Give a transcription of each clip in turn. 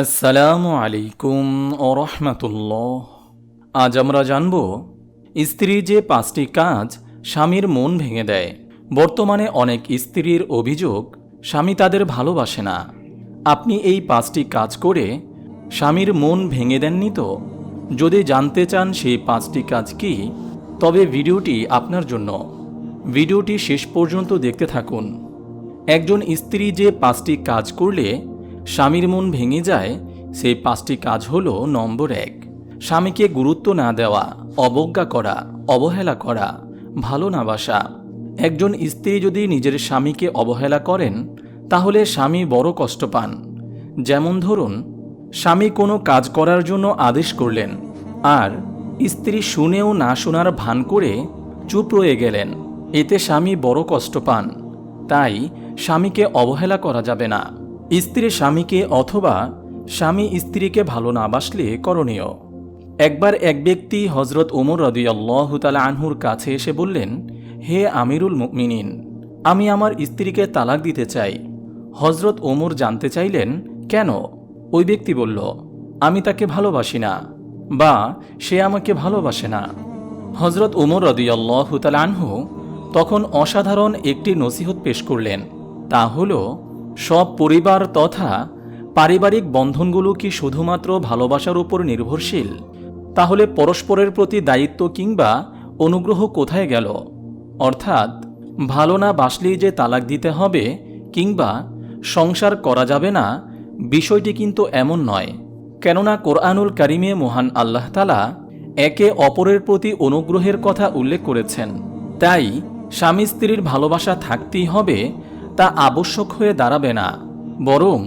আসসালামু আলাইকুম ও রহমতুল্লাহ। আজ আমরা জানব, স্ত্রী যে পাঁচটি কাজ স্বামীর মন ভেঙে দেয়। বর্তমানে অনেক স্ত্রীর অভিযোগ, স্বামী তাদের ভালোবাসে না। আপনি এই পাঁচটি কাজ করে স্বামীর মন ভেঙে দেননি তো? যদি জানতে চান সেই পাঁচটি কাজ কি, তবে ভিডিওটি আপনার জন্য। ভিডিওটি শেষ পর্যন্ত দেখতে থাকুন। একজন স্ত্রী যে পাঁচটি কাজ করলে স্বামীর মন ভেঙে যায়, সেই পাঁচটি কাজ হলো, নম্বর এক, স্বামীকে গুরুত্ব না দেওয়া, অবজ্ঞা করা, অবহেলা করা, ভালো না বাসা। একজন স্ত্রী যদি নিজের স্বামীকে অবহেলা করেন, তাহলে স্বামী বড় কষ্ট পান। যেমন ধরুন, স্বামী কোনো কাজ করার জন্য আদেশ করলেন, আর স্ত্রী শুনেও না শোনার ভান করে চুপ রয়ে গেলেন। এতে স্বামী বড় কষ্ট পান। তাই স্বামীকে অবহেলা করা যাবে না। স্ত্রী স্বামীকে অথবা স্বামী স্ত্রীকে ভালো না বাসলে করণীয়। একবার এক ব্যক্তি হজরত ওমর রদিয়াল্লাহ তালা আনহুর কাছে এসে বললেন, হে আমিরুল মুমিনিন, আমি আমার স্ত্রীকে তালাক দিতে চাই। হজরত ওমর জানতে চাইলেন, কেন? ওই ব্যক্তি বলল, আমি তাকে ভালোবাসি না বা সে আমাকে ভালোবাসে না। হজরত ওমর রদিয়াল্লাহ তালা আনহু তখন অসাধারণ একটি নসিহত পেশ করলেন, তা হল সব পরিবার তথা পারিবারিক বন্ধনগুলো কি শুধুমাত্র ভালোবাসার উপর নির্ভরশীল? তাহলে পরস্পরের প্রতি দায়িত্ব কিংবা অনুগ্রহ কোথায় গেল? অর্থাৎ, ভালো না বাসলেই যে তালাক দিতে হবে কিংবা সংসার করা যাবে না, বিষয়টি কিন্তু এমন নয়। কেননা কোরআনুল কারিমে মহান আল্লাহ তালা একে অপরের প্রতি অনুগ্রহের কথা উল্লেখ করেছেন। তাই স্বামী স্ত্রীর ভালোবাসা থাকতেই হবে তা আবশ্যক হয়ে দাঁড়াবে না, বরং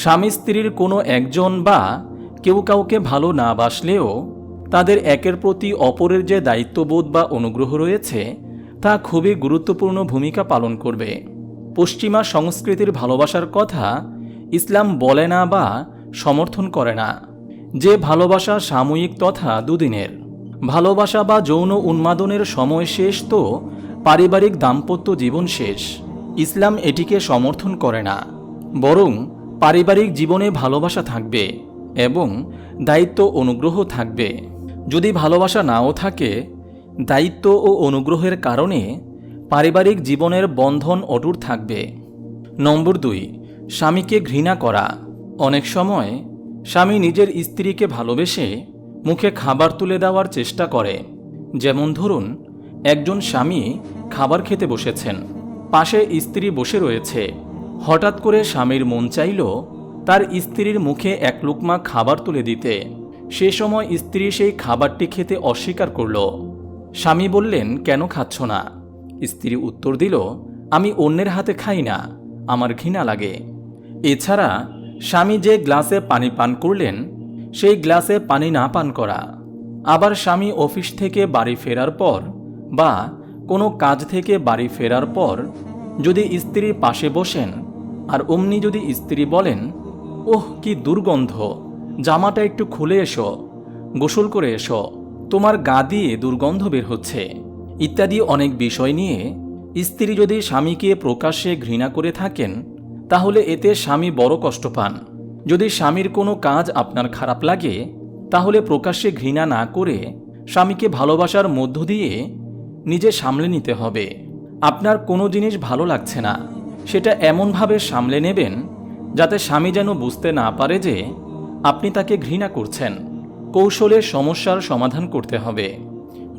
স্বামী স্ত্রীর কোনো একজন বা কেউ কাউকে ভালো না বাসলেও তাদের একের প্রতি অপরের যে দায়িত্ববোধ বা অনুগ্রহ রয়েছে, তা খুবই গুরুত্বপূর্ণ ভূমিকা পালন করবে। পশ্চিমা সংস্কৃতির ভালোবাসার কথা ইসলাম বলে না বা সমর্থন করে না। যে ভালোবাসা সাময়িক তথা দুদিনের, ভালোবাসা বা যৌন উন্মাদনের সময় শেষ তো পারিবারিক দাম্পত্য জীবন শেষ। ইসলাম এটিকে সমর্থন করে না, বরং পারিবারিক জীবনে ভালোবাসা থাকবে এবং দায়িত্ব অনুগ্রহ থাকবে। যদি ভালোবাসা নাও থাকে, দায়িত্ব ও অনুগ্রহের কারণে পারিবারিক জীবনের বন্ধন অটুট থাকবে। নম্বর দুই, স্বামীকে ঘৃণা করা। অনেক সময় স্বামী নিজের স্ত্রীকে ভালোবেসে মুখে খাবার তুলে দেওয়ার চেষ্টা করে। যেমন ধরুন, একজন স্বামী খাবার খেতে বসেছেন। পাশে স্ত্রী বসে রয়েছে। হঠাৎ করে স্বামীর মন চাইল তার স্ত্রীর মুখে এক লুকমা খাবার তুলে দিতে। সে সময় স্ত্রী সেই খাবারটি খেতে অস্বীকার করল। স্বামী বললেন, কেন খাচ্ছ না? স্ত্রী উত্তর দিল, আমি অন্যের হাতে খাই না, আমার ঘৃণা লাগে। এছাড়া স্বামী যে গ্লাসে পানি পান করলেন, সেই গ্লাসে পানি না পান করা। আবার স্বামী অফিস থেকে বাড়ি ফেরার পর বা কোনো কাজ থেকে বাড়ি ফেরার পর যদি স্ত্রীর পাশে বসেন আর অমনি যদি স্ত্রী বলেন, ওহ, কি দুর্গন্ধ, জামাটা একটু খুলে এসো, গোসল করে এসো, তোমার গা দিয়ে দুর্গন্ধ বের হচ্ছে, ইত্যাদি অনেক বিষয় নিয়ে স্ত্রী যদি স্বামীকে প্রকাশ্যে ঘৃণা করে থাকেন, তাহলে এতে স্বামী বড় কষ্ট পান। যদি স্বামীর কোনো কাজ আপনার খারাপ লাগে, তাহলে প্রকাশ্যে ঘৃণা না করে স্বামীকে ভালোবাসার মধ্য দিয়ে নিজে সামলে নিতে হবে। আপনার কোনো জিনিস ভালো লাগছে না। সেটা এমনভাবে সামলে নেবেন যাতে স্বামী যেন বুঝতে না পারে যে আপনি তাকে ঘৃণা করছেন। কৌশলে সমস্যার সমাধান করতে হবে।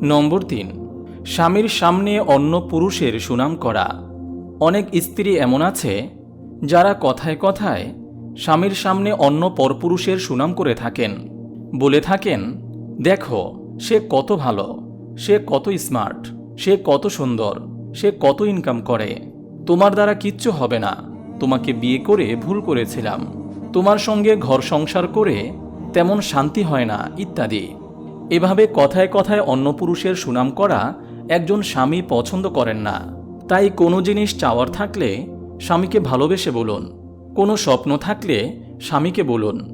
নম্বর তিন, স্বামীর সামনে অন্য পুরুষের সুনাম করা। অনেক স্ত্রী এমন আছে যারা কথায় কথায় স্বামীর সামনে অন্য পরপুরুষের সুনাম করে থাকেন। বলে থাকেন, দেখো, সে কত ভালো, সে কত স্মার্ট সে কত সুন্দর, সে কত ইনকাম করে। তোমার দ্বারা কিচ্ছু হবে না। তোমাকে বিয়ে করে ভুল করেছিলাম। তোমার সঙ্গে ঘর সংসার করে তেমন শান্তি হয় না, ইত্যাদি। এভাবে কথায় কথায় অন্য পুরুষের সুনাম করা একজন স্বামী পছন্দ করেন না। তাই কোনো জিনিস চাওয়ার থাকলে স্বামীকে ভালোবেসে বলুন। কোনো স্বপ্ন থাকলে স্বামীকে বলুন।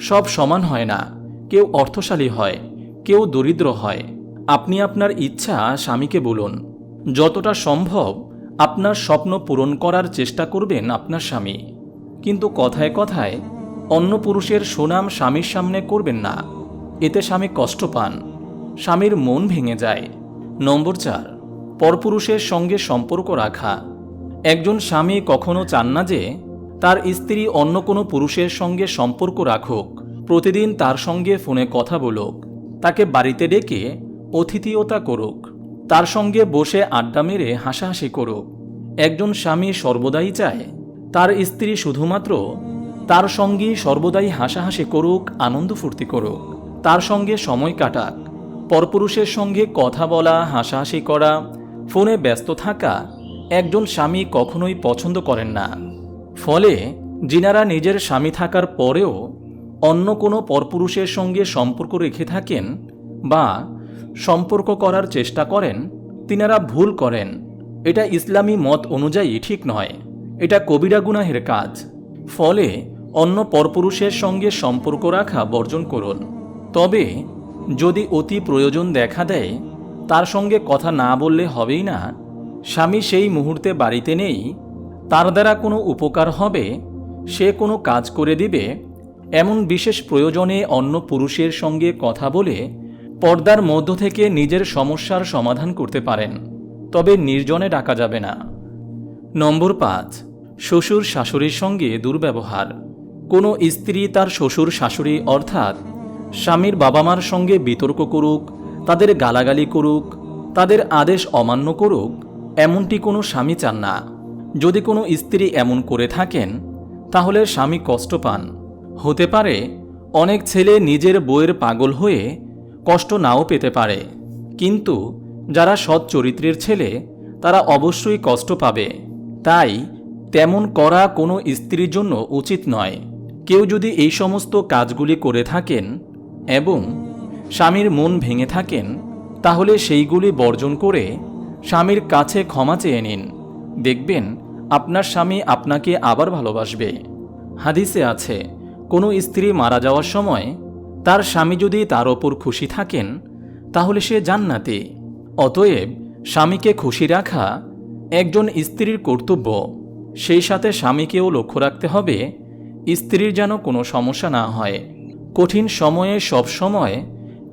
সব সমান হয় না। কেউ অর্থশালী হয়, কেউ দরিদ্র হয়। আপনি আপনার ইচ্ছা স্বামীকে বলুন। যতটা সম্ভব আপনার স্বপ্ন পূরণ করার চেষ্টা করবেন আপনার স্বামী। কিন্তু কথায় কথায় অন্য পুরুষের সুনাম স্বামীর সামনে করবেন না। এতে স্বামী কষ্ট পান। স্বামীর মন ভেঙে যায়। নম্বর চার, পরপুরুষের সঙ্গে সম্পর্ক রাখা। একজন স্বামী কখনো চান না যে তার স্ত্রী অন্য কোনো পুরুষের সঙ্গে সম্পর্ক রাখুক। প্রতিদিন তার সঙ্গে ফোনে কথা বলুক। তাকে বাড়িতে ডেকে অতিথিয়তা করুক। তার সঙ্গে বসে আড্ডা মেরে হাসাহাসি করুক। একজন স্বামী সর্বদাই চায়, তার স্ত্রী শুধুমাত্র তার সঙ্গেই সর্বদাই হাসাহাসি করুক, আনন্দ ফুর্তি করুক। তার সঙ্গে সময় কাটাক, পরপুরুষের সঙ্গে কথা বলা, হাসাহাসি করা, ফোনে ব্যস্ত থাকা, একজন স্বামী কখনোই পছন্দ করেন না। ফলে যিনারা নিজের স্বামী থাকার পরেও অন্য কোনো পরপুরুষের সঙ্গে সম্পর্ক রেখে থাকেন বা সম্পর্ক করার চেষ্টা করেন, তিনারা ভুল করেন। এটা ইসলামী মত অনুযায়ী ঠিক নয়। এটা কবিরা গুনাহের কাজ। ফলে অন্য পরপুরুষের সঙ্গে সম্পর্ক রাখা বর্জন করুন। তবে যদি অতি প্রয়োজন দেখা দেয়, তার সঙ্গে কথা না বললে হবেই না। স্বামী সেই মুহূর্তে বাড়িতে নেই। তার দ্বারা কোনো উপকার হবে। সে কোনো কাজ করে দিবে। এমন বিশেষ প্রয়োজনে অন্য পুরুষের সঙ্গে কথা বলে পর্দার মধ্য থেকে নিজের সমস্যার সমাধান করতে পারেন, তবে নির্জনে ডাকা যাবে না। নম্বর পাঁচ, শ্বশুর শাশুড়ির সঙ্গে দুর্ব্যবহার। কোনো স্ত্রী তার শ্বশুর শাশুড়ি অর্থাৎ স্বামীর বাবা মার সঙ্গে বিতর্ক করুক, তাদের গালাগালি করুক, তাদের আদেশ অমান্য করুক, এমনটি কোনো স্বামী চান না। যদি কোনো স্ত্রী এমন করে থাকেন, তাহলে স্বামী কষ্ট পান। হতে পারে, অনেক ছেলে নিজের বইয়ের পাগল হয়ে কষ্ট নাও পেতে পারে। কিন্তু যারা সৎ চরিত্রের ছেলে, তারা অবশ্যই কষ্ট পাবে। তাই তেমন করা কোনো স্ত্রীর জন্য উচিত নয়। কেউ যদি এই সমস্ত কাজগুলি করে থাকেন এবং স্বামীর মন ভেঙে থাকেন, তাহলে সেইগুলি বর্জন করে স্বামীর কাছে ক্ষমা চেয়ে নিন। দেখবেন আপনার স্বামী আপনাকে আবার ভালোবাসবে। হাদিসে আছে, কোনো স্ত্রী মারা যাওয়ার সময় তার স্বামী যদি তার ওপর খুশি থাকেন, তাহলে সে জান্নাতি। অতএব স্বামীকে খুশি রাখা একজন স্ত্রীর কর্তব্য। সেই সাথে স্বামীকেও লক্ষ্য রাখতে হবে, স্ত্রীর যেন কোনো সমস্যা না হয়। কঠিন সময়ে সব সময়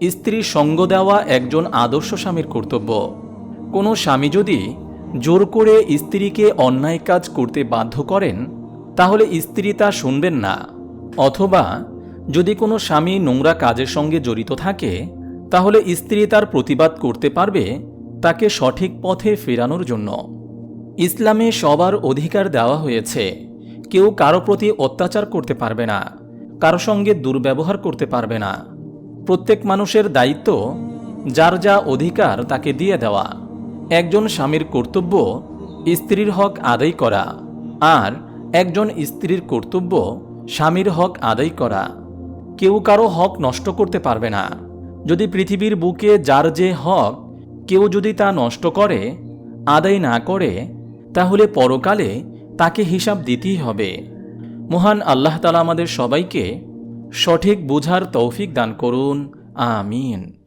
স্ত্রীর সঙ্গ দেওয়া একজন আদর্শ স্বামীর কর্তব্য। কোনো স্বামী যদি জোর করে স্ত্রীকে অন্যায় কাজ করতে বাধ্য করেন, তাহলে স্ত্রী তা শুনবেন না, অথবা যদি কোনো স্বামী নোংরা কাজের সঙ্গে জড়িত থাকে, তাহলে স্ত্রী তার প্রতিবাদ করতে পারবে তাকে সঠিক পথে ফেরানোর জন্য। ইসলামে সবার অধিকার দেওয়া হয়েছে। কেউ কারও প্রতি অত্যাচার করতে পারবে না, কারও সঙ্গে দুর্ব্যবহার করতে পারবে না। প্রত্যেক মানুষের দায়িত্ব, যার যা অধিকার তাকে দিয়ে দেওয়া। একজন স্বামীর কর্তব্য, স্ত্রীর হক আদায় করা। আর একজন স্ত্রীর কর্তব্য, স্বামীর হক আদায় করা। কেউ কারও হক নষ্ট করতে পারবে না। যদি পৃথিবীর বুকে যার যে হক কেউ যদি তা নষ্ট করে, আদায় না করে, তাহলে পরকালে তাকে হিসাব দিতেই হবে। মহান আল্লাহ তালা আমাদের সবাইকে সঠিক বুঝার তৌফিক দান করুন। আমিন।